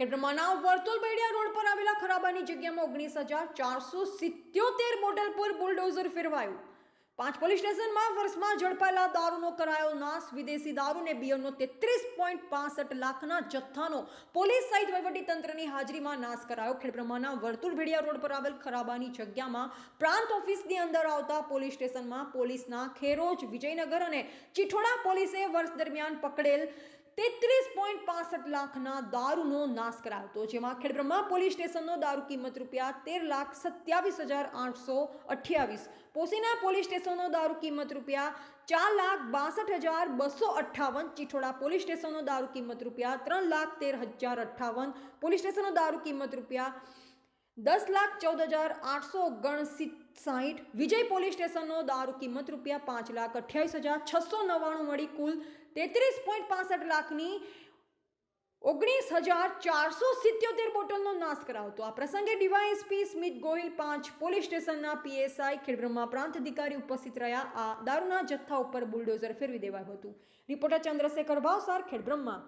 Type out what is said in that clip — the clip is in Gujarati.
ખેડબ્રહ્માના વર્તુલ બેડિયા રોડ પર આવેલા ખરાબાની જગ્યામાં ઓગણીસ હજાર ચારસો સિત્યોતેર બોટલ પર બુલડોઝર ફેરવાયું. પાંચ પોલીસ સ્ટેશનમાં વર્ષમાં ઝડપાયેલા દારૂનો કરાયો નાશ. વિદેશી દારૂને બિયરનો તેત્રીસ પોઈન્ટ પાસઠ લાખના જથ્થાનો પોલીસ સહિત વહીવટીતંત્રની હાજરીમાં નાશ કરાયો. ખેડબ્રહ્માના વર્તુળ ભેડિયા રોડ પર આવેલ ખરાબાની જગ્યામાં પ્રાંત ઓફિસની અંદર આવતા પોલીસ સ્ટેશનમાં પોલીસના ખેરોજ વિજયનગર અને ચિઠોડા પોલીસે વર્ષ દરમિયાન પકડેલ તેત્રીસ પોઈન્ટ પાસઠ લાખના દારૂનો નાશ કરાવતો, જેમાં ખેડબ્રહ્મા પોલીસ સ્ટેશનનો દારૂ કિંમત રૂપિયા તેર લાખ સત્યાવીસ હજાર આઠસો અઠ્યાવીસ, પોસીના પોલીસ સ્ટેશનનો દારૂ કિંમત રૂપિયા ચાર લાખ બાસઠ હજાર બસો અઠ્ઠાવન, ચિઠોડા પોલીસ સ્ટેશનનો દારૂ કિંમત રૂપિયા ત્રણ લાખ તેર હજાર અઠ્ઠાવન, પોલીસ સ્ટેશનનો દારૂ કિંમત રૂપિયા દસ લાખ ચૌદ હજાર આઠસો ઓગણસી સાહીઠ. વિજય પોલીસ સ્ટેશનનો દારૂ કિંમત રૂપિયા પાંચ લાખ અઠ્યાવીસ હજાર છસો નવ્વાણું મળી કુલ તેત્રીસ પોઈન્ટ પાસઠ લાખની ઓગણીસ હજાર ચારસો સિત્યોતેર બોટલનો નાશ કરાવતો. આ પ્રસંગે ડીવાયએસપી સ્મિત ગોહિલ પાંચ પોલીસ સ્ટેશનના પીએસઆઈ ખેડબ્રહ્મા પ્રાંત અધિકારી ઉપસ્થિત રહ્યા. આ દારૂના જથ્થા ઉપર બુલડોઝર ફેરવી દેવાયું હતું. રિપોર્ટર ચંદ્રશેખર ભાવસાર, ખેડબ્રહ્મા.